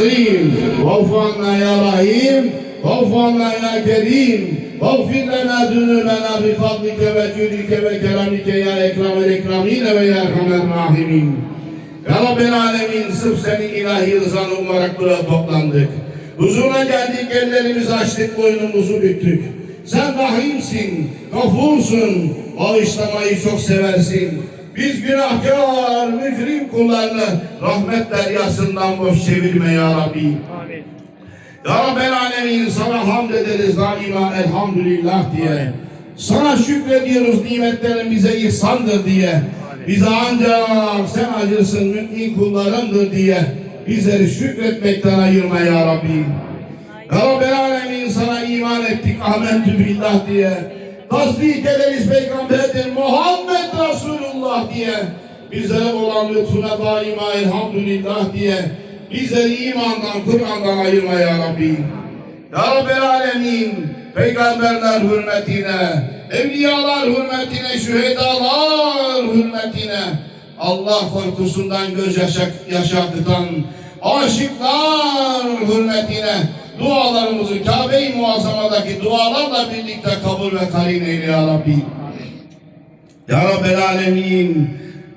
رحيم واعف عنا يا رحيم واعف عنا يا كريم واغفر لنا ذنوبنا بفضلك وجودك وكرمك يا اكرم الاكرمين ويا ارحم الراحمين Ya Rabbel Alemin sırf senin ilahi rızanı umarak buraya toplandık. Huzuruna geldik ellerimizi açtık boynumuzu büktük. Sen rahimsin, gafursun, bağışlamayı çok seversin. Biz günahkar, mücrim kullarını rahmet deryasından boş çevirme ya Rabbi. Ya Rabbel Alemin sana hamd ederiz daima elhamdülillah diye. Sana şükrediyoruz nimetlerin bize ihsandır diye. Bize ancak sen acırsın mümin kullarındır diye. Bizleri şükretmekten ayırma ya Rabbi. Ya Rabbel Alemin sana iman ettik amentü billah diye. Tasdik ederiz peygamberdir Muhammed Resulullah diye. Bizlere olan lütfuna daima elhamdülillah diye. Bizleri imandan, Kur'an'dan ayırma ya Rabbi. Ya Rabbel Alemin, peygamberler hürmetine, evliyalar hürmetine, şühedalar hürmetine, Allah korkusundan göz yaşak, yaşartıtan aşıklar hürmetine dualarımızı Kabe-i Muazzama'daki dualarla birlikte kabul ve karin eyle ya Rabbi. Ya Rabbel Alemin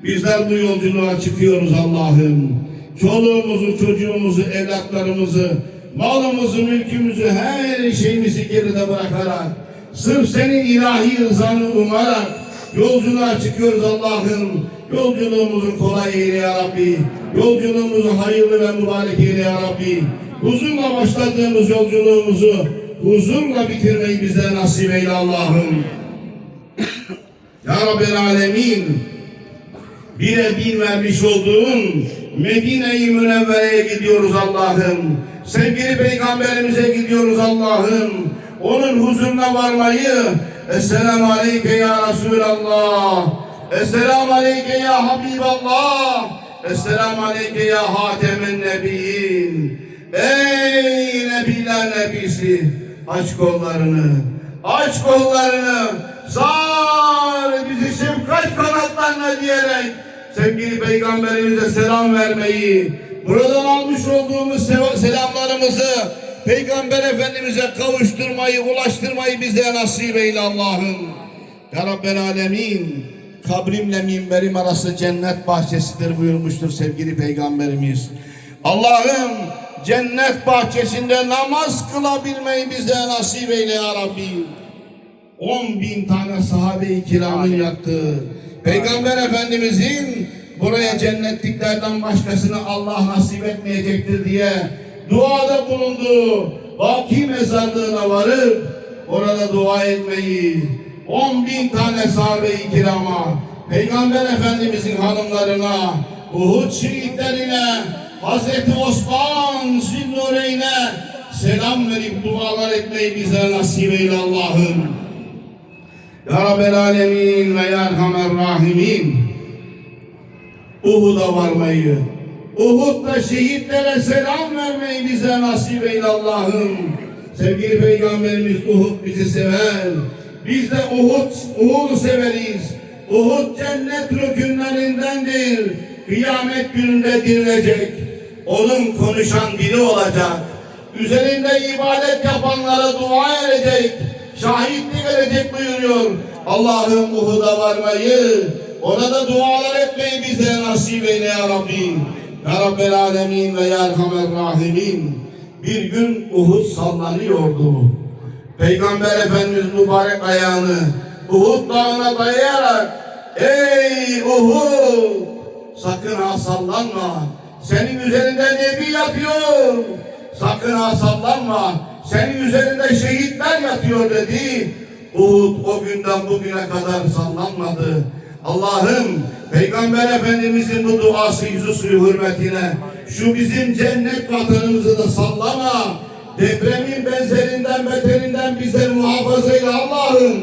bizler bu yolculuğa çıkıyoruz Allah'ım. Çoluğumuzu, çocuğumuzu, evlatlarımızı, malımızı, mülkümüzü, her şeyimizi geride bırakarak sırf senin ilahi rızanı umarak yolculuğa çıkıyoruz Allah'ım. Yolculuğumuzu kolay eyle ya Rabbi. Yolculuğumuzu hayırlı ve mübarek eyle ya Rabbi. Huzurla başladığımız yolculuğumuzu huzurla bitirmeyi bize nasip eyle Allah'ım. Ya Rabbel Alemin bire bin vermiş olduğun Medine-i Münevvere'ye gidiyoruz Allah'ım. Sevgili Peygamberimize gidiyoruz Allah'ım. Onun huzuruna varmayı Esselamu Aleyke ya Resulallah. Esselamu Aleyke ya Habiballah. Esselamu Aleyke ya Hatemen Nebiyyin. Ey Nebiler Nebisi aç kollarını. Aç kollarını. Sar bizi şefkat kanatlarına diyerek sevgili peygamberimize selam vermeyi, buradan almış olduğumuz selamlarımızı peygamber efendimize kavuşturmayı, ulaştırmayı bize nasip eyle Allah'ım. Ya Rabbel Alemin, kabrimle minberim arası cennet bahçesidir buyurmuştur sevgili peygamberimiz. Allah'ım cennet bahçesinde namaz kılabilmeyi bize nasip eyle ya Rabbi. 10 bin tane sahabe-i kiramın yaktığı Peygamber Efendimizin buraya cennetliklerden başkasını Allah nasip etmeyecektir diye duada bulundu. Baki mezarlığına varıp orada dua etmeyi 10 bin tane sahabe-i kirama Peygamber Efendimizin hanımlarına Uhud şehitlerine Hazreti Osman Zülnureyn'e selam verip dualar etmeyi bize nasip eyle Allah'ım. Ya Rabbel Alemin ve Ya Erhamer Rahimin. Uhud'a varmayı, Uhud'da şehitlere selam vermeyi bize nasip eyle Allah'ım. Sevgili Peygamberimiz Uhud bizi sever. Biz de Uhud, Uhud'u severiz. Uhud cennet rükünlerindendir. Kıyamet gününde dirilecek. Onun konuşan dili olacak. Üzerinde ibadet yapanlara dua edecek. Şahitlik verecek buyuruyor. Allah'ım Uhud'a varmayı, orada dualar etmeyi bize nasip eyle ya Rabbi. Ya Rabbel Alemin ve Ya Erhamer Rahimin. Bir gün Uhud sallanıyordu. Peygamber Efendimiz mübarek ayağını Uhud dağına dayayarak Ey Uhud! Sakın ha sallanma. Senin üzerinde Nebi yatıyor. Sakın ha sallanma. Senin üzerinde şehitler yatıyor dedi. Uhud o günden bugüne kadar sallanmadı. Allah'ım Peygamber Efendimizin bu duası yüzü suyu hürmetine şu bizim cennet vatanımızı da sallama. Depremin benzerinden beterinden bize muhafaza eyle Allah'ım.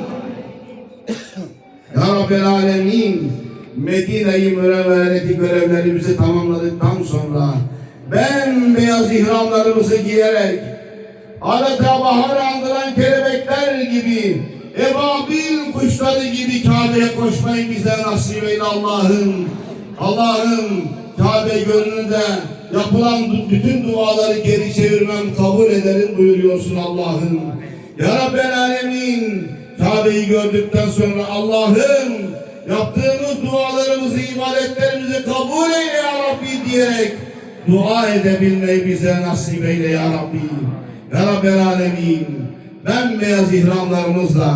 Ya Rabbel Alemin Medine-i Münevvere'deki görevlerimizi tamamladıktan sonra bembeyaz ihramlarımızı giyerek adeta bahar andıran kelebekler gibi ebabil kuşları gibi Kabe'ye koşmayı bize nasip eyle Allah'ım. Allah'ım Kabe gönlünde yapılan bütün duaları geri çevirmem, kabul ederim buyuruyorsun Allah'ım. Ya Rabbel Alemin, Kabe'yi gördükten sonra Allah'ım yaptığımız dualarımızı, ibadetlerimizi kabul eyle ya Rabbi diyerek dua edebilmeyi bize nasip eyle ya Rabbi. Ya Rabbel Alemin, bembeyaz ihramlarımızla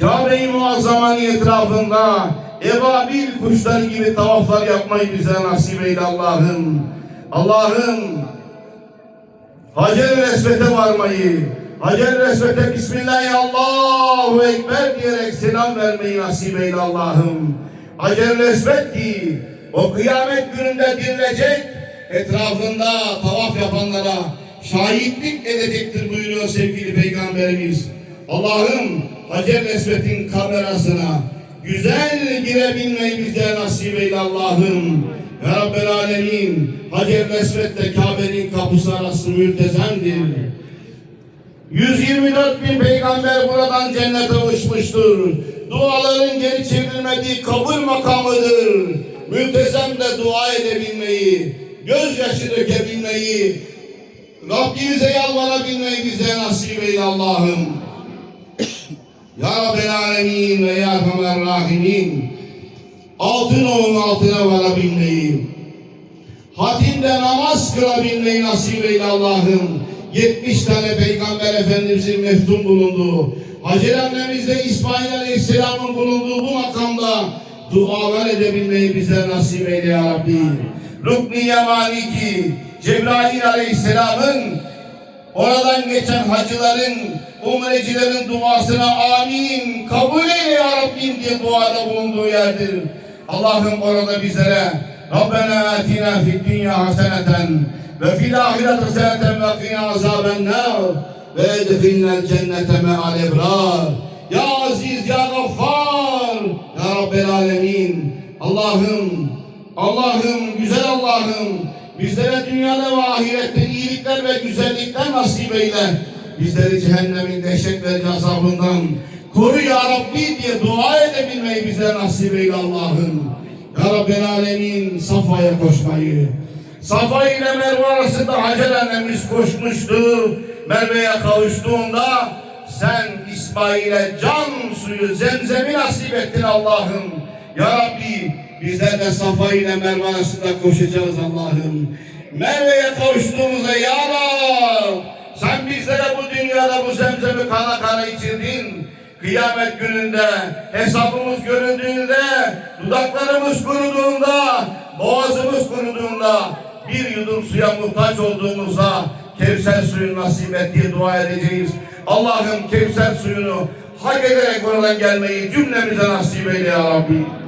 Kabe-i Muazzama'nın etrafında ebabil kuşlar gibi tavaflar yapmayı bize nasip eyle Allah'ım. Allah'ım Hacer-i Resvet'e varmayı, Hacer-i Resvet'e Bismillah Allahu Ekber diyerek selam vermeyi nasip eyle Allah'ım. Hacer-i Resvet ki o kıyamet gününde dirilecek etrafında tavaf yapanlara şahitlik edecektir buyuruyor sevgili Peygamberimiz. Allah'ım Hacer-i Resvet'in kamerasına güzel girebilmeyi bize nasip eyle Allah'ım. Ya Rabbel Alemin Hacer-i Resvet'le Kabe'nin kapısı arası mültezemdir. 124 bin peygamber buradan cennete uçmuştur. Duaların geri çevrilmediği kabul makamıdır. Mültezem de dua edebilmeyi, gözyaşı dökebilmeyi, Rabbimize yalvarabilmeyi bize nasip eyle Allah'ım. Ya Rabbel Alemin ve Ya Erhamer Rahimin. Altın onun altına varabilmeyi, hatimde namaz kılabilmeyi nasip eyle Allah'ım. 70 tane Peygamber Efendimizin meftun bulunduğu, Hacer annemizde İsmail Aleyhisselam'ın bulunduğu bu makamda dualar edebilmeyi bize nasip eyle ya Rabbi. Rukni Yamani ki Cebrail Aleyhisselam'ın oradan geçen hacıların, umrecilerin duasına amin, kabul eyle ya Rabbim diye duada bulunduğu yerdir. Allah'ım orada bizlere Rabbena atina fid dünya haseneten ve fil ahireti haseneten ve qina azaben nar ve edkhilnel cennete me'al ebrar. Ya Aziz, Ya Gaffar, Ya Rabbel Alemin. Allah'ım, Allah'ım, güzel Allah'ım, bizlere dünyada ve ahirette iyilikler ve güzellikler nasip eyle. Bizleri cehennemin dehşet verici azabından koru ya Rabbi diye dua edebilmeyi bize nasip eyle Allah'ım. Ya Rabbel Alemin Safa'ya koşmayı. Safa ile Merve arasında Hacer annemiz koşmuştu. Merve'ye kavuştuğunda sen İsmail'e can suyu zemzemi nasip ettin Allah'ım. Ya Rabbi bizler de Safa ile Merve arasında koşacağız Allah'ım. Merve'ye kavuştuğumuzda Ya Rab sen bizlere bu dünyada bu zemzemi kana kana içirdin. Kıyamet gününde hesabımız görüldüğünde dudaklarımız kuruduğunda boğazımız kuruduğunda bir yudum suya muhtaç olduğumuzda Kevser suyunu nasip et diye dua edeceğiz. Allah'ım Kevser suyunu hak ederek oradan gelmeyi cümlemize nasip eyle ya Rabbi.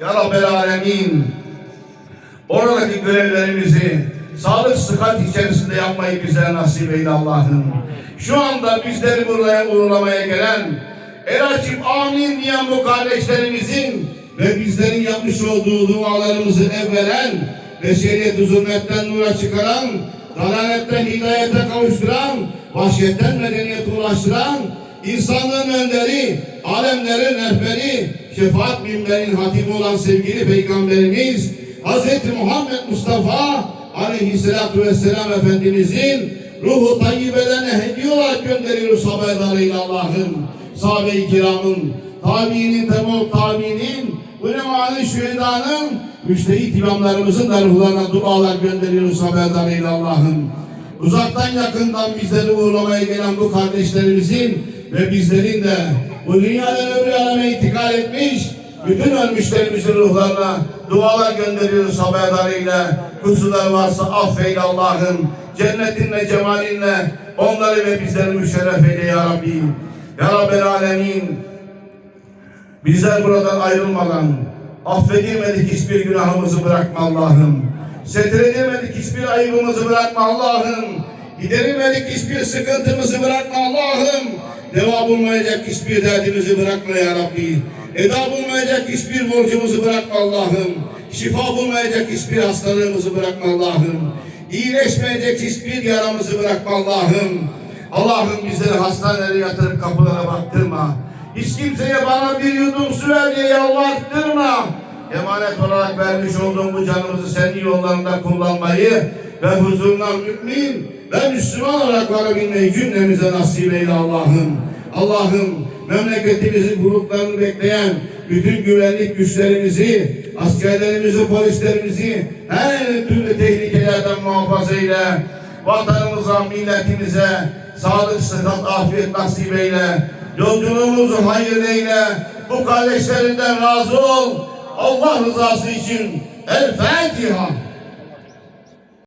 Ya Rabbel Alemin. Oradaki görevlerimizi sağlık sıhhat içerisinde yapmayı bize nasip eyle Allah'ım. Şu anda bizleri buraya uğurlamaya gelen el açıp amin diyen bu kardeşlerimizin ve bizlerin yapmış olduğu dualarımızı evvelen beşeriyet zulmetten nura çıkaran, dalaletten hidayete kavuşturan, vahşetten medeniyete ulaştıran, insanlığın önderi, alemlerin rehberi, şefaat minberinin hatibi olan sevgili Peygamberimiz Hz. Muhammed Mustafa Aleyhisselatü Vesselam Efendimizin ruhu tayyibelerine hediye olarak gönderiyoruz haberdarıyla Allah'ım. Sahabe-i kiramın, tabiinin, tebuk tabiinin, ulemanın, şühedanın, müştehit imamlarımızın da ruhlarına dualar gönderiyoruz haberdarıyla Allah'ım. Uzaktan yakından bizleri uğurlamaya gelen bu kardeşlerimizin ve bizlerin de bu dünyadan öbür aleme intikal etmiş bütün ölmüşlerimizin ruhlarına dualar gönderiyoruz haberdarıyla. Kusurlar varsa affeyle Allah'ım. Cennetinle, cemalinle onları ve bizleri müşerref eyle ya Rabbi. Ya Rabbel Alemin. Bizler buradan ayrılmadan affedilmedik hiçbir günahımızı bırakma Allah'ım. Setiremedik hiçbir ayıbımızı bırakma Allah'ım. Giderilmedik hiçbir sıkıntımızı bırakma Allah'ım. Deva bulmayacak hiçbir derdimizi bırakma ya Rabbi. Eda bulmayacak hiçbir borcumuzu bırakma Allah'ım. Şifa bulmayacak hiçbir hastalığımızı bırakma Allah'ım. İyileşmeyecek hiçbir yaramızı bırakma Allah'ım. Allah'ım bizleri hastanelere yatırıp kapılara baktırma. Hiç kimseye bana bir yudum su ver diye yalvarttırma. emanet olarak vermiş olduğun bu canımızı senin yollarında kullanmayı ve huzurundan mümin ve Müslüman olarak varabilmeyi cümlemize nasip eyle Allah'ım. Allah'ım memleketimizi gruplarını bekleyen bütün güvenlik güçlerimizi, askerlerimizi, polislerimizi her türlü tehlikelerden muhafaza eyle. Vatanımıza, milletimize sağlık, sıhhat, afiyet nasip eyle. Yolculuğumuzu hayırlı eyle. Bu kardeşlerinden razı ol. Allah rızası için El Fatiha.